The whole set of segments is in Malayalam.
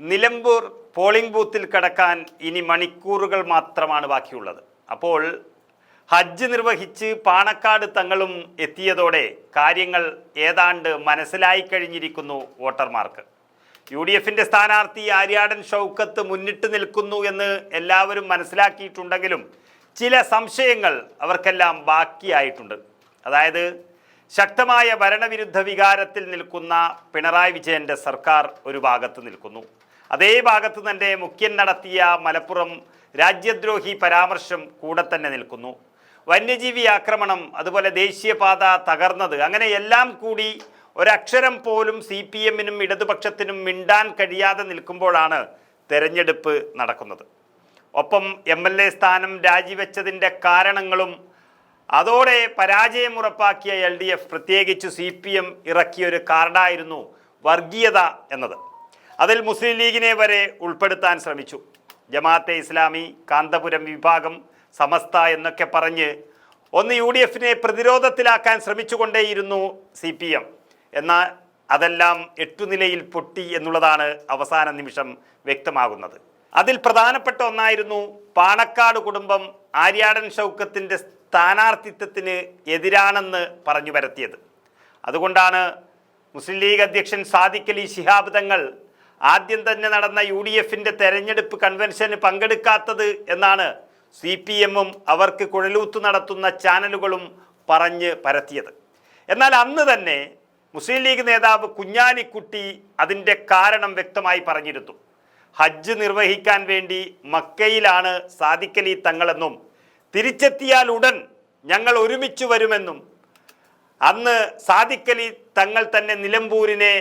നിലമ്പൂർ പോളിംഗ് ബൂത്തിൽ കടക്കാൻ ഇനി മണിക്കൂറുകൾ മാത്രമാണ് ബാക്കിയുള്ളത്. അപ്പോൾ ഹജ്ജ് നിർവഹിച്ച് പാണക്കാട് തങ്ങളും എത്തിയതോടെ കാര്യങ്ങൾ ഏതാണ്ട് മനസ്സിലായി കഴിഞ്ഞിരിക്കുന്നു വോട്ടർമാർക്ക്. യു ഡി എഫിന്റെ സ്ഥാനാർത്ഥി ആര്യാടൻ ഷൗക്കത്ത് മുന്നിട്ട് നിൽക്കുന്നു എന്ന് എല്ലാവരും മനസ്സിലാക്കിയിട്ടുണ്ടെങ്കിലും ചില സംശയങ്ങൾ അവർക്കെല്ലാം ബാക്കിയായിട്ടുണ്ട്. അതായത് ശക്തമായ ഭരണവിരുദ്ധ വികാരത്തിൽ നിൽക്കുന്ന പിണറായി വിജയന്റെ സർക്കാർ ഒരു ഭാഗത്ത് നിൽക്കുന്നു. അതേ ഭാഗത്ത് തന്നെ മുഖ്യൻ നടത്തിയ മലപ്പുറം രാജ്യദ്രോഹി പരാമർശം കൂടെ തന്നെ നിൽക്കുന്നു. വന്യജീവി ആക്രമണം അതുപോലെ ദേശീയപാത തകർന്നത് അങ്ങനെ എല്ലാം കൂടി ഒരക്ഷരം പോലും സി പി എമ്മിനും ഇടതുപക്ഷത്തിനും മിണ്ടാൻ കഴിയാതെ നിൽക്കുമ്പോഴാണ് തെരഞ്ഞെടുപ്പ് നടക്കുന്നത്. ഒപ്പം എം എൽ എ സ്ഥാനം രാജിവെച്ചതിന്റെ കാരണങ്ങളും അതോടെ പരാജയം ഉറപ്പാക്കിയ എൽ ഡി എഫ് പ്രത്യേകിച്ച് സി പി എം ഇറക്കിയൊരു കാർഡായിരുന്നു വർഗീയത എന്നത്. അതിൽ മുസ്ലിം ലീഗിനെ വരെ ഉൾപ്പെടുത്താൻ ശ്രമിച്ചു. ജമാഅത്തെ ഇസ്ലാമി കാന്തപുരം വിഭാഗം സമസ്ത എന്നൊക്കെ പറഞ്ഞ് ഒന്ന് യു ഡി എഫിനെ പ്രതിരോധത്തിലാക്കാൻ ശ്രമിച്ചുകൊണ്ടേയിരുന്നു സി പി എം എന്നാൽ അതെല്ലാം എട്ടുനിലയിൽ പൊട്ടി എന്നുള്ളതാണ് അവസാന നിമിഷം വ്യക്തമാകുന്നത്. അതിൽ പ്രധാനപ്പെട്ട ഒന്നായിരുന്നു പാണക്കാട് കുടുംബം ആര്യാടൻ ഷൗക്കത്തിന്റെ സ്ഥാനാർത്ഥിത്വത്തിന് എതിരാണെന്ന് പറഞ്ഞു വരത്തിയത് അതുകൊണ്ടാണ് മുസ്ലിം ലീഗ് അധ്യക്ഷൻ സാദിഖ് അലി ശിഹാബ് തങ്ങൾ ആദ്യം തന്നെ നടന്ന യു ഡി എഫിന്റെ തെരഞ്ഞെടുപ്പ് കൺവെൻഷന് പങ്കെടുക്കാത്തത് എന്നാണ് സി പി എമ്മും അവർക്ക് കുഴലൂത്ത് നടത്തുന്ന ചാനലുകളും പറഞ്ഞ് പരത്തിയത്. എന്നാൽ അന്ന് തന്നെ മുസ്ലിം ലീഗ് നേതാവ് കുഞ്ഞാലിക്കുട്ടി അതിന്റെ കാരണം വ്യക്തമായി പറഞ്ഞിരുന്നു. ഹജ്ജ് നിർവഹിക്കാൻ വേണ്ടി മക്കയിലാണ് സാദിഖലി തങ്ങളെന്നും തിരിച്ചെത്തിയാൽ ഉടൻ ഞങ്ങൾ ഒരുമിച്ച് വരുമെന്നും അന്ന് സാദിഖലി തങ്ങൾ തന്നെ നിലമ്പൂരിനെ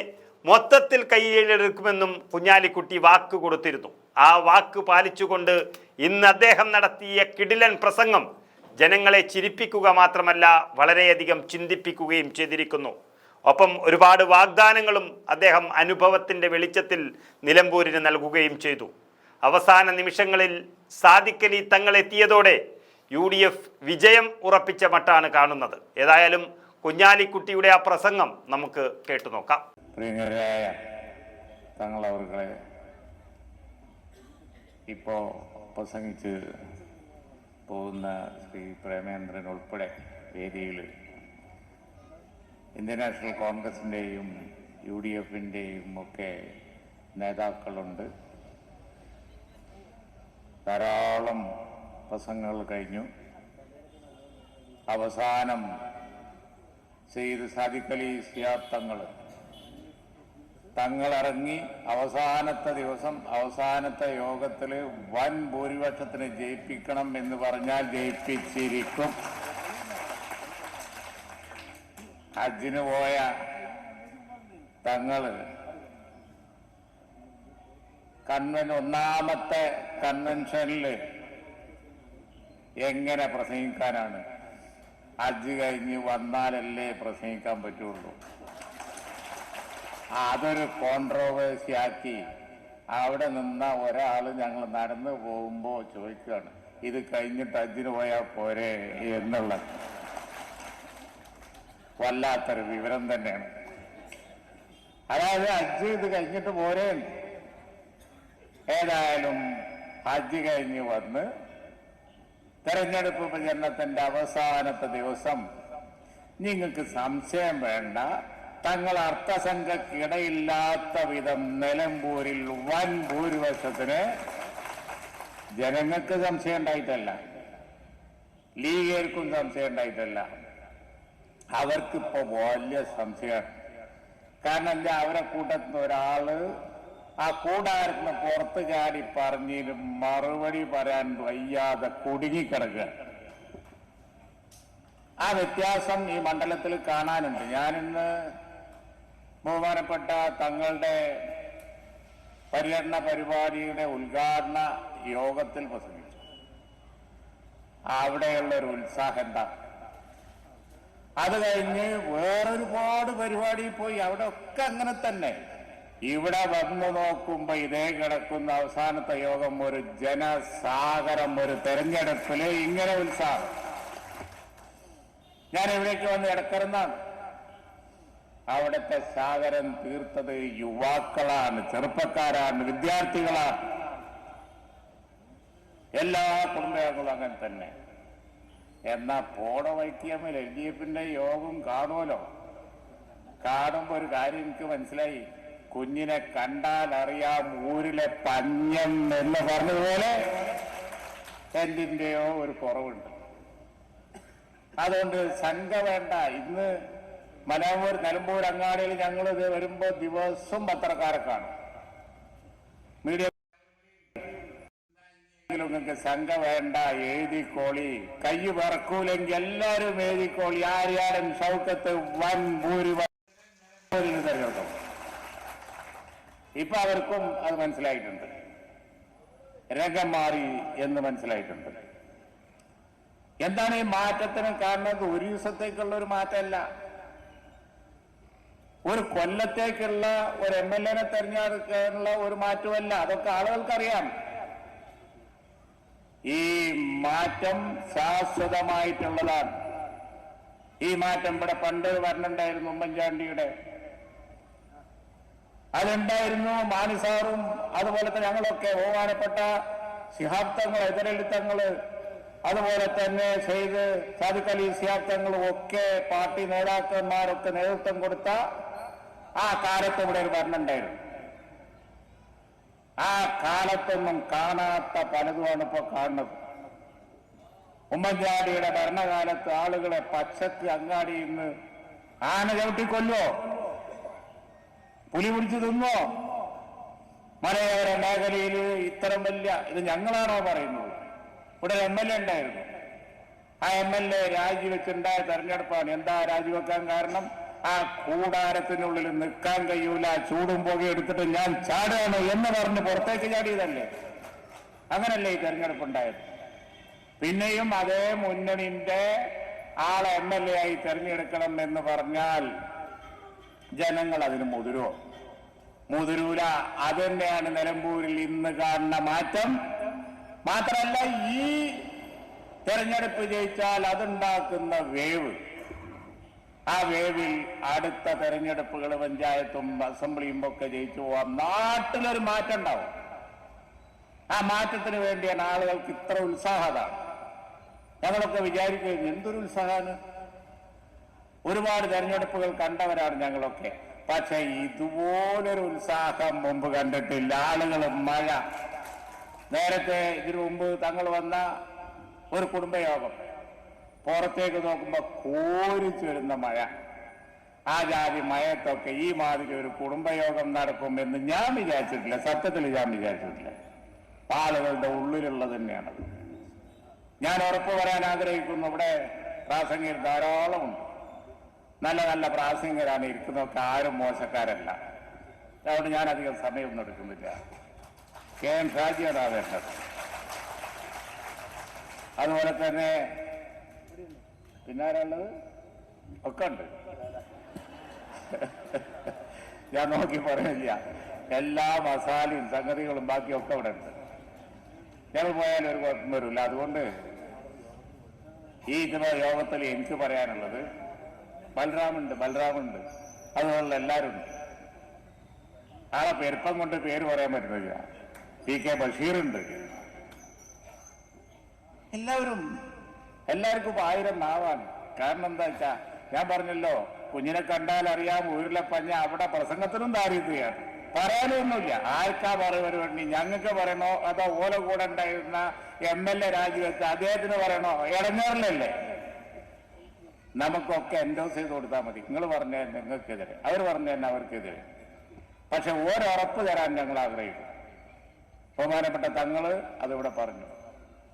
മൊത്തത്തിൽ കയ്യിലെടുക്കുമെന്നും കുഞ്ഞാലിക്കുട്ടി വാക്ക് കൊടുത്തിരുന്നു. ആ വാക്ക് പാലിച്ചുകൊണ്ട് ഇന്ന് അദ്ദേഹം നടത്തിയ കിടിലൻ പ്രസംഗം ജനങ്ങളെ ചിരിപ്പിക്കുക മാത്രമല്ല വളരെയധികം ചിന്തിപ്പിക്കുകയും ചെയ്തിരിക്കുന്നു. ഒപ്പം ഒരുപാട് വാഗ്ദാനങ്ങളും അദ്ദേഹം അനുഭവത്തിന്റെ വെളിച്ചത്തിൽ നിലമ്പൂരിന് നൽകുകയും ചെയ്തു. അവസാന നിമിഷങ്ങളിൽ സാദിഖലി തങ്ങളെത്തിയതോടെ യു ഡി എഫ് വിജയം ഉറപ്പിച്ച മട്ടാണ് കാണുന്നത്. ഏതായാലും കുഞ്ഞാലിക്കുട്ടിയുടെ ആ പ്രസംഗം നമുക്ക് കേട്ടു നോക്കാം പ്രിയങ്കരായ തങ്ങളവർകളെ ഇപ്പോൾ പ്രസംഗിച്ച് പോകുന്ന ശ്രീ പ്രേമേന്ദ്രൻ ഉൾപ്പെടെ വേദിയിൽ ഇന്ത്യൻ നാഷണൽ കോൺഗ്രസിന്റെയും യു ഡി എഫിന്റെയും ഒക്കെ നേതാക്കളുണ്ട്. ധാരാളം പ്രസംഗങ്ങൾ കഴിഞ്ഞു. അവസാനം സെയ്ദ് സാദിഖലി സിയാബ് തങ്ങൾ തങ്ങളിറങ്ങി അവസാനത്തെ ദിവസം അവസാനത്തെ യോഗത്തിൽ വൻ ഭൂരിപക്ഷത്തിന് ജയിപ്പിക്കണം എന്ന് പറഞ്ഞാൽ ജയിപ്പിച്ചിരിക്കും. ഹജ്ജിന് പോയ തങ്ങൾ കൺവെൻ ഒന്നാമത്തെ കൺവെൻഷനിൽ എങ്ങനെ പ്രസംഗിക്കാനാണ്? ഹജ്ജ് കഴിഞ്ഞ് വന്നാലല്ലേ പ്രസംഗിക്കാൻ പറ്റുള്ളൂ. അതൊരു കോൺട്രോവേഴ്സി ആക്കി. അവിടെ നിന്ന ഒരാൾ ഞങ്ങൾ നടന്നു പോകുമ്പോൾ ചോദിക്കുകയാണ് ഇത് കഴിഞ്ഞിട്ട് അതിന് പോയാൽ പോരെ? എന്നുള്ളത്. വല്ലാത്തൊരു വിവരം തന്നെയാണ്. അതായത് അജ്ജ് ഇത് കഴിഞ്ഞിട്ട് പോരെ? ഏതായാലും ഹജ്ജ് കഴിഞ്ഞ് വന്ന് തെരഞ്ഞെടുപ്പ് പ്രചരണത്തിന്റെ അവസാനത്തെ ദിവസം നിങ്ങൾക്ക് സംശയം വേണ്ട തങ്ങൾ അർത്ഥസംഘക്കിടയില്ലാത്ത വിധം നിലമ്പൂരിൽ വൻ ഭൂരിപക്ഷത്തിന് ജനങ്ങൾക്ക് സംശയം ഉണ്ടായിട്ടല്ല. ലീഗേർക്കും സംശയം ഉണ്ടായിട്ടല്ല. അവർക്കിപ്പോ വലിയ സംശയമാണ്. കാരണം എന്താ അവരെ കൂട്ടത്തിൽ ഒരാൾ ആ കൂടാരത്തിന് പുറത്ത് ചാടി പറഞ്ഞതിന് മറുപടി പറയാൻ വയ്യാതെ കുടുങ്ങിക്കിടക്കുക. ആ വ്യത്യാസം ഈ മണ്ഡലത്തിൽ കാണാനുണ്ട്. ഞാനിന്ന് ബഹുമാനപ്പെട്ട തങ്ങളുടെ പര്യടന പരിപാടിയുടെ ഉദ്ഘാടന യോഗത്തിൽ പ്രസംഗിച്ചു. അവിടെയുള്ള ഒരു ഉത്സാഹം എന്താ? അത് കഴിഞ്ഞ് വേറൊരുപാട് പരിപാടി പോയി. അവിടെ ഒക്കെ അങ്ങനെ തന്നെ. ഇവിടെ വന്നു നോക്കുമ്പോ ഇതേ കിടക്കുന്ന അവസാനത്തെ യോഗം ഒരു ജനസാഗരം ഒരു തെരഞ്ഞെടുപ്പിൽ ഇങ്ങനെ ഉത്സാഹം. ഞാൻ ഇവിടേക്ക് വന്ന് ഇടക്കറുന്നാണ് അവിടുത്തെ സാഗരം തീർത്തത് യുവാക്കളാണ് ചെറുപ്പക്കാരാണ് വിദ്യാർത്ഥികളാണ്. എല്ലാ കുടുംബങ്ങളും അങ്ങനെ തന്നെ. എന്നാ പോണ വൈക്കിയമ്മൽ എൽ ഡി എഫിന്റെ യോഗം കാണുമല്ലോ. കാണുമ്പോ ഒരു കാര്യം എനിക്ക് മനസ്സിലായി. കുഞ്ഞിനെ കണ്ടാൽ അറിയാം ഊരിലെ പഞ്ഞം എന്ന് പറഞ്ഞതുപോലെ എന്തിന്റെയോ ഒരു കുറവുണ്ട്. അതുകൊണ്ട് ശങ്ക വേണ്ട ഇന്ന് മലമ്പൂർ നിലമ്പൂർ അങ്ങാടിയിൽ ഞങ്ങൾ ഇത് വരുമ്പോ ദിവസം പത്രക്കാരെ കാണും. മീഡിയ നിങ്ങൾക്ക് സംഘ വേണ്ട എഴുതിക്കോളി കൈ വിറക്കൂലെങ്കിൽ എല്ലാരും എഴുതിക്കോളി ആര്യാടൻ സൗഖ്യത്ത് വൻ ഭൂരിപക്ഷം. ഇപ്പൊ അവർക്കും അത് മനസ്സിലായിട്ടുണ്ട്. രംഗം മാറി എന്ന് മനസ്സിലായിട്ടുണ്ട്. എന്താണ് ഈ മാറ്റത്തിന് കാരണം? ഒരു ദിവസത്തേക്കുള്ള ഒരു മാറ്റമല്ല. ഒരു കൊല്ലത്തേക്കുള്ള ഒരു എം എൽ എനെ തെരഞ്ഞെടുക്കാനുള്ള ഒരു മാറ്റമല്ല അതൊക്കെ ആളുകൾക്കറിയാം. ഈ മാറ്റം ശാശ്വതമായിട്ടുള്ളതാണ്. ഈ മാറ്റം ഇവിടെ പണ്ട് വരണുണ്ടായിരുന്നു ഉമ്മൻചാണ്ടിയുടെ. അതുണ്ടായിരുന്നു മാനിസാറും അതുപോലെ തന്നെ ഞങ്ങളൊക്കെ ബഹുമാനപ്പെട്ട സിഹാബ്ദങ്ങൾ എതിരെടുത്തങ്ങൾ അതുപോലെ തന്നെ സെയ്ദ് സാദിഖ് അലി സിഹാബ്ദങ്ങളും ഒക്കെ പാർട്ടി നേതാക്കന്മാരൊക്കെ നേതൃത്വം കൊടുത്ത ആ കാലത്ത് ഇവിടെ ഒരു ഭരണമുണ്ടായിരുന്നു ആ കാലത്തൊന്നും കാണാത്ത പലതുമാണ് ഇപ്പൊ കാണുന്നത്. ഉമ്മൻചാണ്ടിയുടെ ഭരണകാലത്ത് ആളുകളെ പച്ചക്ക് അങ്ങാടിയിൽ നിന്ന് ആന ചവിട്ടി കൊല്ലോ പുലി പിടിച്ചു തിന്നോ മലയോര മേഖലയിൽ ഇത്തരം വലിയ ഇത് ഞങ്ങളാണോ പറയുന്നത്? ഇവിടെ എം എൽ എ ഉണ്ടായിരുന്നു. ആ എം എൽ എ രാജിവെച്ചുണ്ടായ തെരഞ്ഞെടുപ്പാണ്. എന്താ രാജിവെക്കാൻ കാരണം? ആ കൂടാരത്തിനുള്ളിൽ നിൽക്കാൻ കഴിയൂല. ചൂടും പുക എടുത്തിട്ട് ഞാൻ ചാടുകയാണ് എന്ന് പറഞ്ഞ് പുറത്തേക്ക് ചാടിയതല്ലേ? അങ്ങനല്ലേ ഈ തെരഞ്ഞെടുപ്പ് ഉണ്ടായത് പിന്നെയും അതേ മുന്നണിന്റെ ആളെ എം എൽ എ ആയി തെരഞ്ഞെടുക്കണം എന്ന് പറഞ്ഞാൽ ജനങ്ങൾ അതിന് മുതിരോ മുതിരൂല. അതുതന്നെയാണ് നിലമ്പൂരിൽ ഇന്ന് കാണുന്ന മാറ്റം. മാത്രമല്ല ഈ തെരഞ്ഞെടുപ്പ് ജയിച്ചാൽ അതുണ്ടാക്കുന്ന വേവ് ആ വേവിൽ അടുത്ത തെരഞ്ഞെടുപ്പുകൾ പഞ്ചായത്തും അസംബ്ലിയും ഒക്കെ ജയിച്ചു പോവാം. നാട്ടിലൊരു മാറ്റം ഉണ്ടാവും ആ മാറ്റത്തിന് വേണ്ടിയാണ് ആളുകൾക്ക് ഇത്ര ഉത്സാഹതാണ്. ഞങ്ങളൊക്കെ വിചാരിക്കുന്നത് എന്തൊരു ഉത്സാഹമാണ്. ഒരുപാട് തെരഞ്ഞെടുപ്പുകൾ കണ്ടവരാണ് ഞങ്ങളൊക്കെ. പക്ഷെ ഇതുപോലൊരു ഉത്സാഹം മുമ്പ് കണ്ടിട്ടില്ല. ആളുകൾ മഴ. നേരത്തെ ഇതിനു മുമ്പ് തങ്ങൾ വന്ന ഒരു കുടുംബയോഗം. പുറത്തേക്ക് നോക്കുമ്പോ കോരിച്ചു വരുന്ന മഴ. ആ ജാതി മയത്തൊക്കെ ഈ മാതിരി ഒരു കുടുംബയോഗം നടക്കും എന്ന് ഞാൻ വിചാരിച്ചിട്ടില്ല. സത്യത്തിൽ ഞാൻ വിചാരിച്ചിട്ടില്ല. ആളുകളുടെ ഉള്ളിലുള്ളത് തന്നെയാണത്. ഞാൻ ഉറപ്പ് പറയാൻ ആഗ്രഹിക്കുന്നു. ഇവിടെ പ്രാസംഗികർ ധാരാളമുണ്ട് നല്ല നല്ല പ്രാസംഗികരാണ് ഇരിക്കുന്നതൊക്കെ ആരും മോശക്കാരല്ല. അതുകൊണ്ട് ഞാൻ അധികം സമയമൊന്നും എടുക്കുന്നില്ല. കെ എൻ ഷാജിയാണ് അതുപോലെ തന്നെ പിന്നാരുള്ളത് ഒക്കെ ഉണ്ട്. ഞാൻ നോക്കി പറയുന്നില്ല. എല്ലാ മസാലയും സംഗതികളും ബാക്കിയൊക്കെ അവിടെ ഉണ്ട്. ഞങ്ങൾ പോയാലും ഒരു കുഴപ്പം വരില്ല. അതുകൊണ്ട് ഈ ഇതിനോ യോഗത്തിൽ എനിക്ക് പറയാനുള്ളത് ബലറാമുണ്ട് ബലറാമുണ്ട് അതുപോലുള്ള എല്ലാവരും ഉണ്ട്. ആളെ പെരുപ്പം കൊണ്ട് പേര് പറയാൻ പറ്റുന്നില്ല. പി കെ ബഷീറുണ്ട്. എല്ലാവരും എല്ലാവർക്കും ഇപ്പൊ ആയിരം നാവാണ്. കാരണം എന്താ വെച്ചാ ഞാൻ പറഞ്ഞല്ലോ കുഞ്ഞിനെ കണ്ടാൽ അറിയാം ഊരിലെ പഞ്ഞ അവിടെ പ്രസംഗത്തിനും ദാരിദ്ര്യമാണ്. പറയാനൊന്നുമില്ല. ആർക്കാ പറയുവരുവേണ്ടി ഞങ്ങൾക്ക് പറയണോ? അതോ ഓല കൂടെ ഉണ്ടായിരുന്ന എം എൽ എ രാജിവെച്ച് അദ്ദേഹത്തിന് പറയണോ? ഇടങ്ങേറിലല്ലേ? നമുക്കൊക്കെ എൻഡോസ് ചെയ്ത് കൊടുത്താൽ മതി. നിങ്ങൾ പറഞ്ഞ നിങ്ങൾക്കെതിരെ. അവർ പറഞ്ഞു തന്നെ അവർക്കെതിരെ. പക്ഷെ ഒരുറപ്പ് തരാൻ ഞങ്ങൾ ആഗ്രഹിക്കും ബഹുമാനപ്പെട്ട തങ്ങൾ അതിവിടെ പറഞ്ഞു.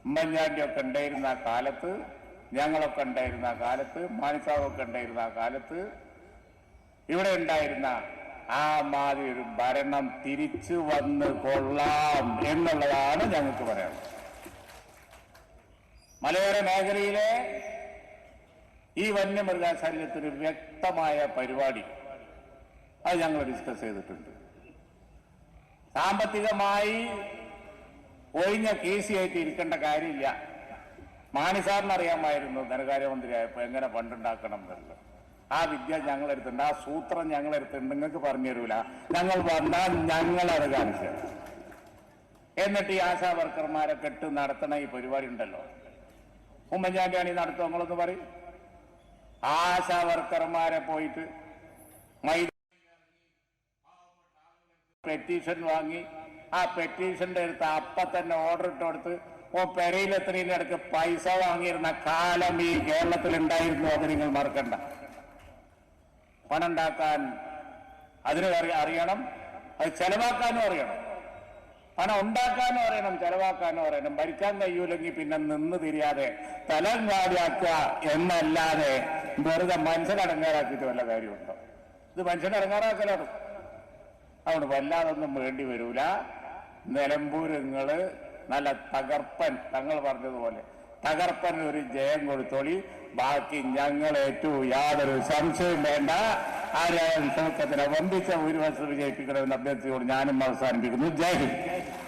ഉമ്മൻചാണ്ടിയൊക്കെ ഉണ്ടായിരുന്ന കാലത്ത് ഞങ്ങളൊക്കെ ഉണ്ടായിരുന്ന കാലത്ത് മാണിസാവൊക്കെ ഉണ്ടായിരുന്ന കാലത്ത് ഇവിടെ ഉണ്ടായിരുന്ന ആ മാതിരി ഒരു ഭരണം തിരിച്ചു വന്ന് കൊള്ളാം എന്നുള്ളതാണ് ഞങ്ങൾക്ക് പറയാനുള്ളത്. മലയോര മേഖലയിലെ ഈ വന്യമൃഗാശല്യത്തിന് വ്യക്തമായ പരിപാടി അത് ഞങ്ങൾ ഡിസ്കസ് ചെയ്തിട്ടുണ്ട്. സാമ്പത്തികമായി ഒഴിഞ്ഞ ആയിട്ട് ഇരിക്കേണ്ട കാര്യമില്ല. മാണിസാറിനറിയാമായിരുന്നു അറിയാമായിരുന്നു ധനകാര്യമന്ത്രിയായപ്പോ എങ്ങനെ ഫണ്ടുണ്ടാക്കണം എന്നുള്ളത്. ആ വിദ്യ ഞങ്ങളെടുത്തുണ്ട് ആ സൂത്രം ഞങ്ങളെടുത്തുണ്ട് നിങ്ങൾക്ക് പറഞ്ഞു തരൂല ഞങ്ങൾ വന്നാൽ ഞങ്ങളത് കാണിച്ചു. എന്നിട്ട് ഈ ആശാ വർക്കർമാരെ കെട്ട് നടത്തണ ഈ പരിപാടി ഉണ്ടല്ലോ. ഉമ്മൻചാണ്ടിയാണ് ഈ നടത്തുക നിങ്ങളൊന്ന് പറയും. ആശാ വർക്കർമാരെ പോയിട്ട് പെറ്റീഷൻ വാങ്ങി ആ പെറ്റീഷന്റെ അടുത്ത് അപ്പ തന്നെ ഓർഡർ ഇട്ട് കൊടുത്ത് ഓ പെരയിലെത്രയുടെ അടുത്ത് പൈസ വാങ്ങിയിരുന്ന കാലം ഈ കേരളത്തിൽ ഉണ്ടായിരുന്നു അത് നിങ്ങൾ മറക്കണ്ട. പണം ഉണ്ടാക്കാൻ അതിന് അറിയണം അത് ചെലവാക്കാനും അറിയണം. പണം ഉണ്ടാക്കാനും അറിയണം ചെലവാക്കാനും അറിയണം. ഭരിക്കാൻ കഴിയൂലെങ്കിൽ പിന്നെ നിന്ന് തിരിയാതെ തലം കാലിയാക്കുക എന്നല്ലാതെ വെറുതെ മനുഷ്യനടങ്ങാറാക്കിയിട്ട് വല്ല കാര്യമുണ്ടോ? ഇത് മനുഷ്യനടങ്ങാറാക്കലാണ്. അതുകൊണ്ട് വല്ലാതൊന്നും വേണ്ടി വരൂല. നിലമ്പൂരങ്ങൾ നല്ല തകർപ്പൻ തങ്ങൾ പറഞ്ഞതുപോലെ. തകർപ്പൻ ഒരു ജയം കൊടുത്തോളി. ബാക്കി ഞങ്ങൾ ഏറ്റവും യാതൊരു സംശയവും വേണ്ട. ആരായാലും ക്ഷേത്രത്തിനെ വമ്പിച്ച ഭൂരിപക്ഷം വിജയിപ്പിക്കണമെന്ന് അഭ്യർത്ഥിയോട് ഞാനും അവസാനിപ്പിക്കുന്നു. ജയ് ഹിന്ദ്.